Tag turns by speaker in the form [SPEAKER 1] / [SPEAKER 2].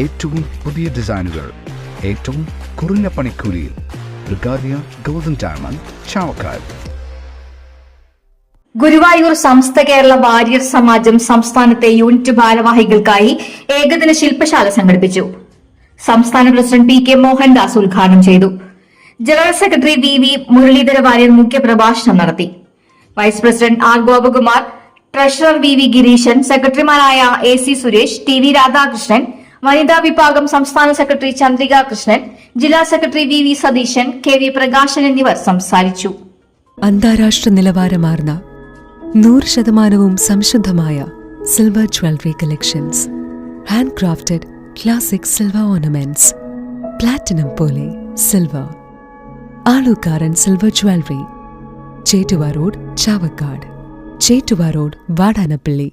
[SPEAKER 1] ഏറ്റവും പുതിയ ഡിസൈനുകൾ ഏറ്റവും കുറഞ്ഞ പണിക്കൂലിയിൽ. ബ്രിഗാദിയ ഗോൾഡൻ ഡയമണ്ട് ചാവക്കാട്.
[SPEAKER 2] ഗുരുവായൂർ സംസ്ഥ കേരള വാര്യർ സമാജം സംസ്ഥാനത്തെ യൂണിറ്റ് ഭാരവാഹികൾക്കായി ഏകദിന ശില്പശാല സംഘടിപ്പിച്ചു. സംസ്ഥാന പ്രസിഡന്റ് പി കെ മോഹൻദാസ് ഉദ്ഘാടനം ചെയ്തു. General secretary V V Muraleedhara Warrier മുഖ്യപ്രഭാഷണം നടത്തി. Vice president R Gopakumar treasurer V V Gireeshan സെക്രട്ടറിമാരായ A C Suresh T V Radhakrishnan വനിതാ വിഭാഗം സംസ്ഥാന സെക്രട്ടറി ചന്ദ്രിക കൃഷ്ണൻ ജില്ലാ secretary V V Satheesan K V Prakashan എന്നിവർ സംസാരിച്ചു.
[SPEAKER 3] അന്താരാഷ്ട്ര നിലവാരമാർന്ന നൂറ് ശതമാനവും സംശുദ്ധമായ silver jewellery collections. Handcrafted classic silver ornaments. Platinum പോലെ silver. Alukkaran silver jewellery. Chettuva road Chavakkad. Chettuva road Vadanappally.